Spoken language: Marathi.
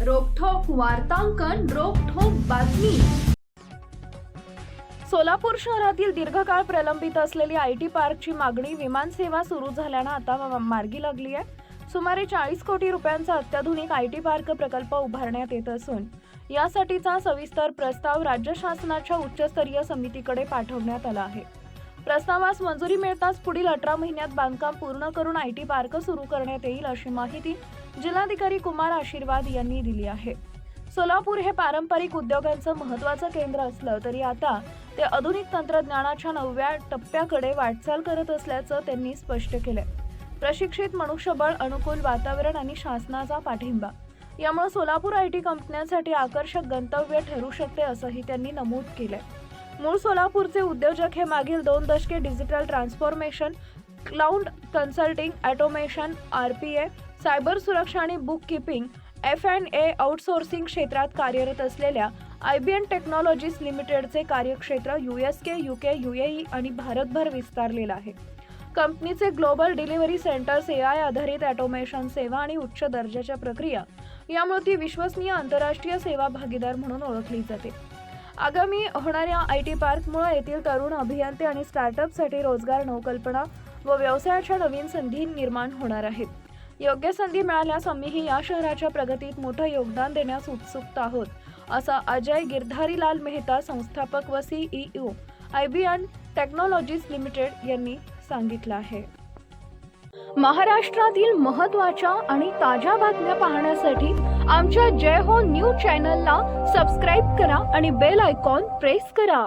वार्तांकन रोखोक बातमी. सोलापूर शहरातील दीर्घकाळ प्रलंबित असलेली आय टी पार्कची मागणी विमानसेवा सुरू झाल्यानं आता मार्गी लागली आहे. सुमारे चाळीस कोटी रुपयांचा अत्याधुनिक आय टी पार्क प्रकल्प उभारण्यात येत असून यासाठीचा सविस्तर प्रस्ताव राज्य शासनाच्या उच्चस्तरीय समितीकडे पाठवण्यात आला आहे. प्रस्तावास मंजुरी मिळताच पुढील अठरा महिन्यात बांधकाम पूर्ण करून आय टी पार्क सुरू करण्यात येईल अशी माहिती जिल्हाधिकारी कुमार आशीर्वाद यांनी दिली आहे. सोलापूर हे पारंपरिक उद्योगांचं महत्त्वाचं केंद्र असलं तरी आता ते आधुनिक तंत्रज्ञानाच्या नवव्या टप्प्याकडे वाटचाल करत असल्याचं त्यांनी स्पष्ट केलंय. प्रशिक्षित मनुष्यबळ अनुकूल वातावरण आणि शासनाचा पाठिंबा. यामुळे सोलापूर आय टी कंपन्यांसाठी आकर्षक गंतव्य ठरू शकते असंही त्यांनी नमूद केलंय. मूळ सोलापूरचे उद्योजक हे मागील दोन दशके digital transformation cloud consulting automation R P A cyber सुरक्षा आणि book keeping F and A outsourcing क्षेत्रात कार्यरत असलेल्या आय बी एन टेक्नॉलॉजीज लिमिटेडचे कार्यक्षेत्र U S K U K U A आणि भारतभर विस्तारलेलं आहे. कंपनीचे global delivery centres A I आधारित ऑटोमेशन सेवा आणि उच्च दर्जाच्या प्रक्रिया यामुळे ती विश्वसनीय आंतरराष्ट्रीय सेवा भागीदार म्हणून ओळखली जाते. आगामी होणाऱ्या आय टी पार्कमुळे येथील तरुण अभियंते आणि स्टार्टअपसाठी रोजगार नवकल्पना व व्यवसायाच्या नवीन संधी निर्माण होणार आहेत. योग्य संधी मिळाल्यास आम्हीही या शहराच्या प्रगतीत मोठं योगदान देण्यास उत्सुक आहोत असं अजय गिरधारीलाल मेहता संस्थापक व CEO I B N technologies limited यांनी सांगितलं आहे. महाराष्ट्रातील महत्त्वाच्या आणि ताज्या बातम्या पाहण्यासाठी आमच्या जय हो न्यूज चॅनलला सबस्क्राईब करा आणि बेल आयकॉन प्रेस करा.